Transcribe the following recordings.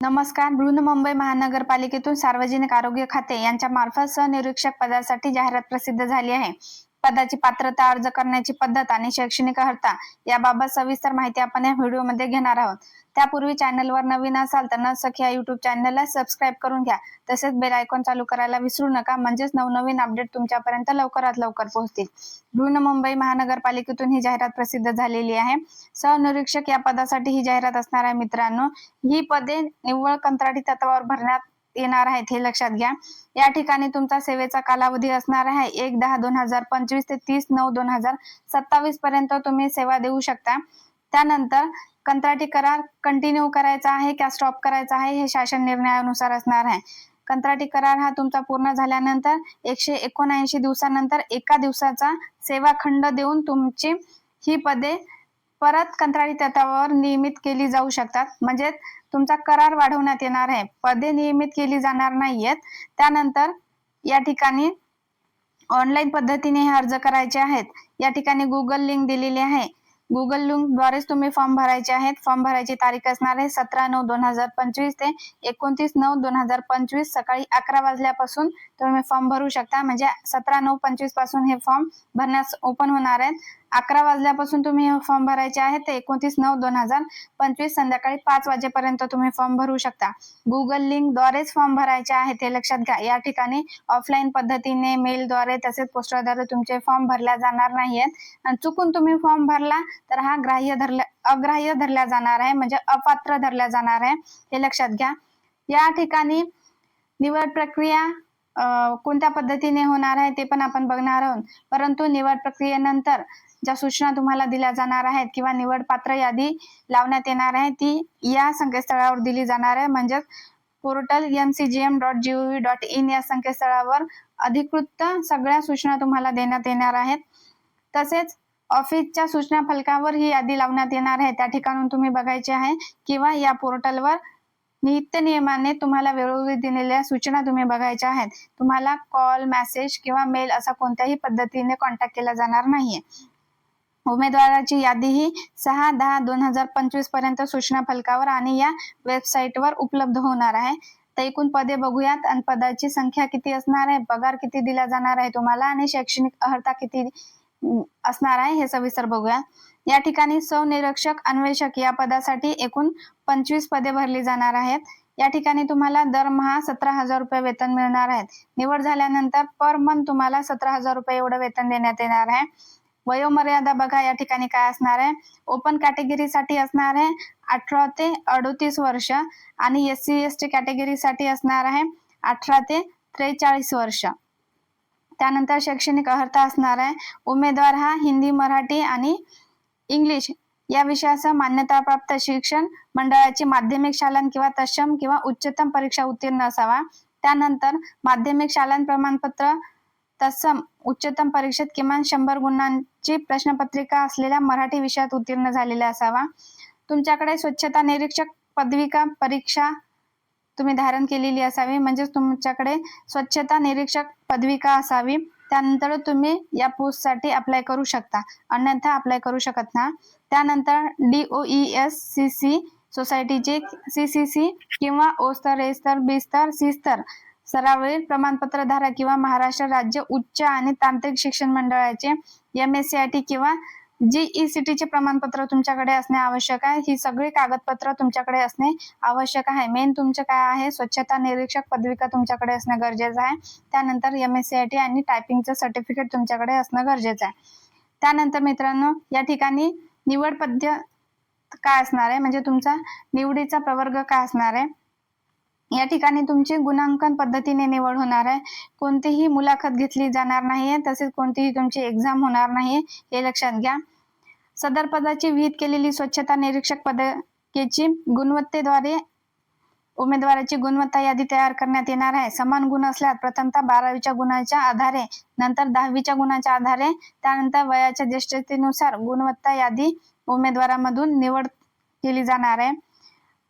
नमस्कार. बृहन्मुंबई महानगरपालिकेतून सार्वजनिक आरोग्य खाते यांच्या मार्फत सहनिरीक्षक पदासाठी जाहिरात प्रसिद्ध झाली आहे. पदाची पात्रता अर्ज करण्याची पद्धत आणि शैक्षणिक अर्हता याबाबत सविस्तर माहिती आपण या व्हिडिओमध्ये घेणार आहोत. त्यापूर्वी चॅनलवर नवीन असाल तर न सखी या युट्यूब चॅनलला सबस्क्राईब करून घ्या. तसेच बेल आयकॉन चालू करायला विसरू नका म्हणजेच नवनवीन अपडेट तुमच्यापर्यंत लवकरात लवकर पोहोचतील. बृहन्मुंबई महानगरपालिकेतून ही जाहिरात प्रसिद्ध झालेली आहे. सहनिरीक्षक या पदासाठी ही जाहिरात असणार आहे मित्रांनो. ही पदे निव्वळ कंत्राटी तत्वावर भरण्यात येणार आहेत हे लक्षात घ्या. या ठिकाणी तुमचा सेवेचा कालावधी असणार आहे एक दहा दोन हजार पंचवीस ते तीस नऊ दोन हजार सत्तावीस पर्यंत तुम्ही सेवा देऊ शकता. त्यानंतर कंत्राटी करार कंटिन्यू करायचा आहे का स्टॉप करायचा आहे हे शासन निर्णयानुसार असणार आहे. कंत्राटी करार हा तुमचा पूर्ण झाल्यानंतर एकशे एकोणऐंशी दिवसानंतर एका दिवसाचा सेवा खंड देऊन तुमची ही पदे परत कंत्राटी तत्वावर नियमित केली जाऊ शकतात. म्हणजे तुमचा करार वाढवण्यात येणार आहे. पदे नियमित केली जाणार नाहीयेत. त्यानंतर या ठिकाणी ऑनलाईन पद्धतीने हे अर्ज करायचे आहेत. या ठिकाणी गुगल लिंक दिलेली आहे. गुगल लिंक द्वारेच तुम्ही फॉर्म भरायचे आहेत. फॉर्म भरायची तारीख असणार आहे सतरा नऊ दोन हजार पंचवीस ते एकोणतीस नऊ दोन हजार पंचवीस सकाळी अकरा वाजल्यापासून तुम्ही फॉर्म भरू शकता. म्हणजे सतरा नऊ पंचवीसपासून हे फॉर्म भरण्यास ओपन होणार आहेत. अकरा वाजल्यापासून तुम्ही हे फॉर्म भरायचे आहे ते एकोणतीस नऊ दोन हजार पंचवीस संध्याकाळी पाच वाजेपर्यंत तुम्ही फॉर्म भरू शकता. गुगल लिंक द्वारेच फॉर्म भरायचे आहे ते लक्षात घ्या. या ठिकाणी ऑफलाईन पद्धतीने मेलद्वारे तसेच पोस्टरद्वारे तुमचे फॉर्म भरल्या जाणार नाहीयेत. आणि चुकून तुम्ही फॉर्म भरला तर हा ग्राह्य धरल्या अग्राह्य धरला जाणार आहे. म्हणजे अपात्र धरला जाणार आहे. हे लक्षात घ्या. या ठिकाणी निवड प्रक्रिया कोणत्या पद्धतीने होणार आहे ते पण आपण बघणार आहोत. परंतु निवड प्रक्रियेनंतर ज्या सूचना तुम्हाला दिल्या जाणार आहेत किंवा निवड पात्र यादी लावण्यात येणार आहे ती या संकेतस्थळावर दिली जाणार आहे. म्हणजेच portal M C G M dot G O V dot in या संकेतस्थळावर अधिकृत सगळ्या सूचना तुम्हाला देण्यात येणार आहेत. तसेच ऑफिसच्या सूचना फलकावर ही यादी लावण्यात येणार आहे. त्या ठिकाणून तुम्ही बघायचे आहे किंवा या पोर्टलवर नित्य नियमाने तुम्हाला वेळोवेळी दिलेल्या सूचना तुम्ही बघायच्या आहेत. तुम्हाला कॉल मेसेज किंवा मेल असा कोणत्याही पद्धतीने कॉन्टॅक्ट केला जाणार नाहीये. उमेदवाराची यादी ही सहा दहा दोन हजार पंचवीसपर्यंत सूचना फलकावर आणि या वेबसाईटवर उपलब्ध होणार आहे. तर एकूण पदे बघूयात. आणि पदाची संख्या किती असणार आहे? पगार किती दिला जाणार आहे तुम्हाला? आणि शैक्षणिक अर्हता किती असणार आहे हे सविस्तर बघूया. या ठिकाणी स्वनिरीक्षक अन्वेषक या पदासाठी एकूण पंचवीस पदे भरली जाणार आहेत. या ठिकाणी तुम्हाला दरमहा सतरा हजार रुपये वेतन मिळणार आहेत. निवड झाल्यानंतर पर मंथ तुम्हाला सतरा हजार रुपये एवढं वेतन देण्यात येणार आहे. वयोमर्यादा बघा या ठिकाणी काय असणार आहे. ओपन कॅटेगरीसाठी असणार आहे. अठरा ते अडोतीस वर्ष आणि एस सी एस टी कॅटेगरीसाठी असणार आहे. अठरा ते त्रेचाळीस वर्ष. त्यानंतर शैक्षणिक अर्हता असणार आहे. उमेदवार हा हिंदी मराठी आणि इंग्लिश या विषयासह मान्यताप्राप्त शिक्षण मंडळाची माध्यमिक शालान किंवा तत्सम किंवा उच्चतम परीक्षा उत्तीर्ण असावा. त्यानंतर माध्यमिक शालान प्रमाणपत्र तत्सम उच्चतम परीक्षेत किमान शंभर गुणांची प्रश्नपत्रिका असलेल्या मराठी विषयात उत्तीर्ण झालेला असावा. तुमच्याकडे स्वच्छता निरीक्षक पदविका परीक्षा तुम्ही धारण केलेली असावी. म्हणजेच तुमच्याकडे स्वच्छता निरीक्षक पदविका असावी. त्यानंतर तुम्ही या पोस्टसाठी अप्लाय करू शकता. अन्यथा अप्लाय करू शकत ना. त्यानंतर D O E S C C सोसायटीचे सी सी सी किंवा ओ स्तर ए स्तर बी स्तर सी स्तर स्तरावरील प्रमाणपत्र धारक किंवा महाराष्ट्र राज्य उच्च आणि तांत्रिक शिक्षण मंडळाचे M S C I T किंवा जी ई सी चे प्रमाणपत्र तुमच्याकडे असणे आवश्यक आहे ही सगळी कागदपत्र तुमच्याकडे असणे आवश्यक आहे. मेन तुमचं काय आहे स्वच्छता निरीक्षक पदविका तुमच्याकडे असणं गरजेचं आहे. त्यानंतर M S C I T आणि टायपिंगचं सर्टिफिकेट तुमच्याकडे असणं गरजेचं आहे. त्यानंतर मित्रांनो या ठिकाणी निवड पद्य काय असणार आहे? म्हणजे तुमचा निवडीचा प्रवर्ग काय असणार आहे? या ठिकाणी तुमची गुणांकन पद्धतीने निवड होणार आहे. कोणतीही मुलाखत घेतली जाणार नाहीये तसेच कोणतीही तुमची एक्झाम होणार नाही हे लक्षात घ्या. सदर पदाची विहित केलेली स्वच्छता निरीक्षक पदकेची गुणवत्तेद्वारे उमेदवाराची गुणवत्ता यादी तयार करण्यात येणार आहे. समान गुण असल्यास प्रथमतः बारावीच्या गुणाच्या आधारे नंतर दहावीच्या गुणाच्या आधारे त्यानंतर वयाच्या ज्येष्ठतेनुसार गुणवत्ता यादी उमेदवारामधून निवड केली जाणार आहे.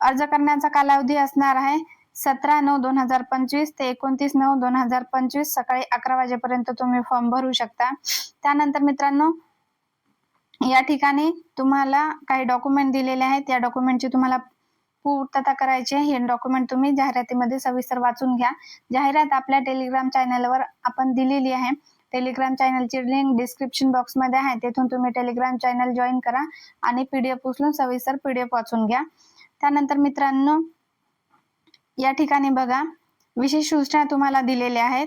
अर्ज करण्याचा कालावधी असणार आहे. सतरा नऊ दोन हजार पंचवीस ते एकोणतीस नऊ दोन हजार पंचवीस सकाळी अकरा वाजेपर्यंत तुम्ही फॉर्म भरू शकता. त्यानंतर मित्रांनो या ठिकाणी तुम्हाला काही डॉक्युमेंट दिलेले आहेत. या डॉक्युमेंटची तुम्हाला पूर्तता करायची आहे. हे डॉक्युमेंट तुम्ही जाहिरातीमध्ये सविस्तर वाचून घ्या. जाहिरात आपल्या टेलिग्राम चॅनलवर आपण दिलेली आहे. टेलिग्राम चॅनलची लिंक डिस्क्रिप्शन बॉक्समध्ये आहे. तेथून तुम्ही टेलिग्राम चॅनल जॉईन करा आणि पीडीएफ उचलून सविस्तर पीडीएफ वाचून घ्या. त्यानंतर मित्रांनो या ठिकाणी बघा. विशेष सूचना तुम्हाला दिलेल्या आहेत.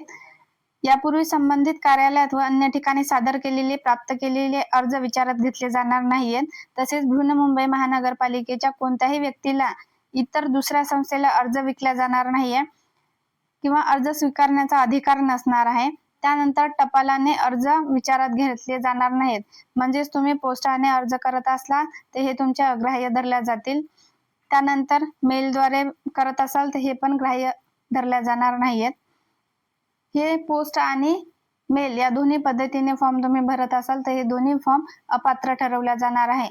यापूर्वी संबंधित कार्यालयात व अन्य ठिकाणी सादर केलेले प्राप्त केलेले अर्ज विचारात घेतले जाणार नाहीयेत. तसेच मुंबई महानगरपालिकेच्या कोणत्याही व्यक्तीला इतर दुसऱ्या संस्थेला अर्ज विकला जाणार नाहीये किंवा अर्ज स्वीकारण्याचा अधिकार नसणार आहे. त्यानंतर टपालाने अर्ज विचारात घेतले जाणार नाहीत. म्हणजेच तुम्ही पोस्टाने अर्ज करत असला तर हे तुमच्या अग्राह्य धरल्या जातील. त्यानंतर मेलद्वारे करत असाल तर हे पण ग्राह्य धरल्या जाणार नाहीयेत. हे पोस्ट आणि मेल या दोन्ही पद्धतीने फॉर्म तुम्ही भरत असाल तर हे दोन्ही फॉर्म अपात्र ठरवल्या जाणार आहे.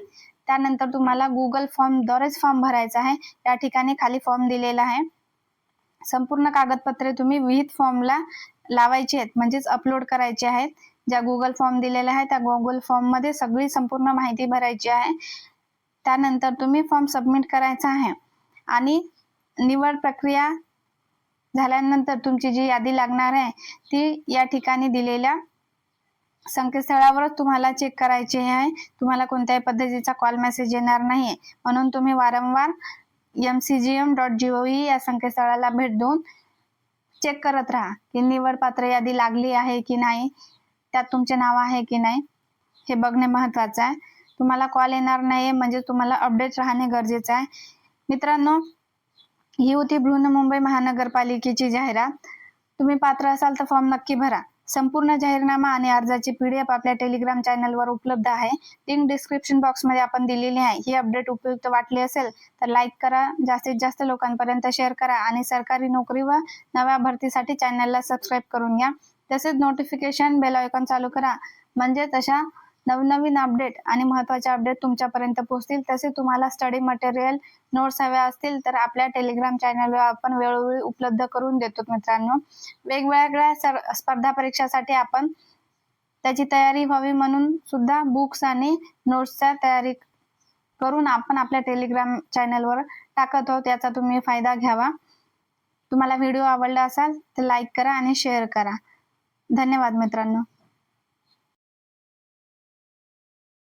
त्यानंतर तुम्हाला गुगल फॉर्मद्वारेच फॉर्म भरायचा आहे. या ठिकाणी खाली फॉर्म दिलेला आहे. संपूर्ण कागदपत्रे तुम्ही विहित फॉर्मला लावायची आहेत म्हणजेच अपलोड करायचे आहेत. ज्या गुगल फॉर्म दिलेल्या आहे त्या गुगल फॉर्ममध्ये सगळी संपूर्ण माहिती भरायची आहे. त्यानंतर तुम्ही फॉर्म सबमिट करायचा आहे. आणि निवड प्रक्रिया झाल्यानंतर तुमची जी यादी लागणार आहे ती या ठिकाणी दिलेल्या संकेतस्थळावरच तुम्हाला चेक करायची आहे. तुम्हाला कोणत्याही पद्धतीचा कॉल मेसेज येणार नाही म्हणून तुम्ही वारंवार M C G M dot G O या संकेतस्थळाला भेट देऊन चेक करत राहा की निवड पात्र यादी लागली आहे की नाही त्यात तुमचे नाव आहे की नाही हे बघणे महत्वाचं आहे. तुम्हाला कॉल येणार नाही म्हणजे तुम्हाला अपडेट राहणे गरजेचं आहे. मित्रांनो ही होती बृहन्मुंबई महानगरपालिकेची जाहिरात. तुम्ही पात्र असाल तर फॉर्म नक्की भरा. संपूर्ण जाहीरनामा आणि अर्जाची पीडीएफ आपल्या टेलिग्राम चॅनलवर उपलब्ध आहे. लिंक डिस्क्रिप्शन बॉक्समध्ये आपण दिलेली आहे. ही अपडेट उपयुक्त वाटली असेल तर लाईक करा जास्तीत जास्त लोकांपर्यंत शेअर करा आणि सरकारी नोकरी व नव्या भरतीसाठी चॅनलला सबस्क्राईब करून घ्या. तसेच नोटिफिकेशन बेल आयकॉन चालू करा. म्हणजे तशा नवनवीन अपडेट आणि महत्त्वाचे अपडेट तुमच्यापर्यंत पोहोचतील. तसे तुम्हाला स्टडी मटेरियल नोट्स हव्या असतील तर आपल्या टेलिग्राम चॅनलवर आपण वेळोवेळी उपलब्ध करून देतो मित्रांनो. वेगवेगळ्या सर स्पर्धा परीक्षासाठी आपण त्याची तयारी व्हावी म्हणून सुद्धा बुक्स आणि नोट्सच्या तयारी करून आपण आपल्या टेलिग्राम चॅनलवर टाकत आहोत. याचा तुम्ही फायदा घ्यावा. तुम्हाला व्हिडिओ आवडला असाल तर लाईक करा आणि शेअर करा. धन्यवाद मित्रांनो.